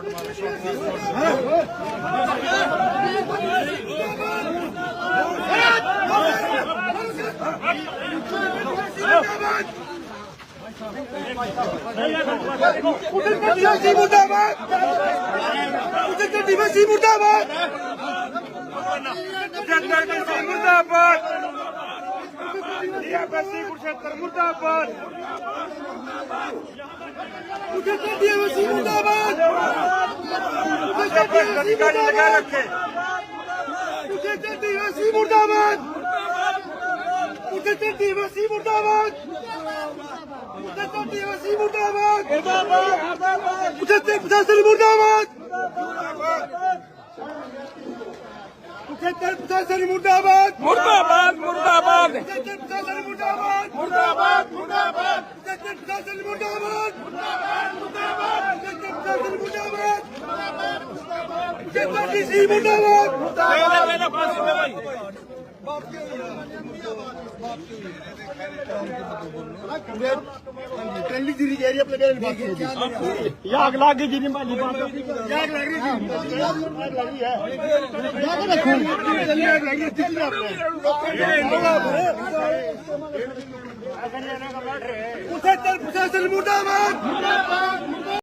o que é Mudabad! के ऊपर अधिकारी लगा रखे मुख्यमंत्री डीवीसी मुर्दाबाद मुख्यमंत्री डीवीसी मुर्दाबाद मुख्यमंत्री डीवीसी मुर्दाबाद मुख्यमंत्री प्रशासन मुर्दाबाद मुख्यमंत्री प्रशासन मुर्दाबाद मुर्दाबाद मुर्दाबाद मुख्यमंत्री प्रशासन मुर्दाबाद मुर्दाबाद मुर्दाबाद मुख्यमंत्री प्रशासन मुर्दाबाद ਡੀਸੀ ਮੁੰਡਾਵਾਦ ਪਹਿਲੀ ਜਿਹੜੀ ਕਹਿ ਰਹੀ ਆਪਣੇ ਘਰ ਬਾਤ ਹੋ ਗਈ ਯਾਗ ਲੱਗ ਗਈ ਜੀ ਭਾਜੀ ਬਾਤ ਯਾਗ ਲੱਗ ਰਹੀ ਜੀ ਯਾਗ ਲੱਗ ਰਹੀ ਹੈ ਯਾਗ ਰੱਖੋ ਚੱਲੀ ਯਾਗ ਲੱਗ ਰਹੀ ਚੱਲੀ ਆਪਣੇ ਉੱਥੇ ਚੱਲ ਪ੍ਰਸ਼ਾਸਨ ਮੁੰਡਾਵਾਦ ਮੁੰਡਾਵਾਦ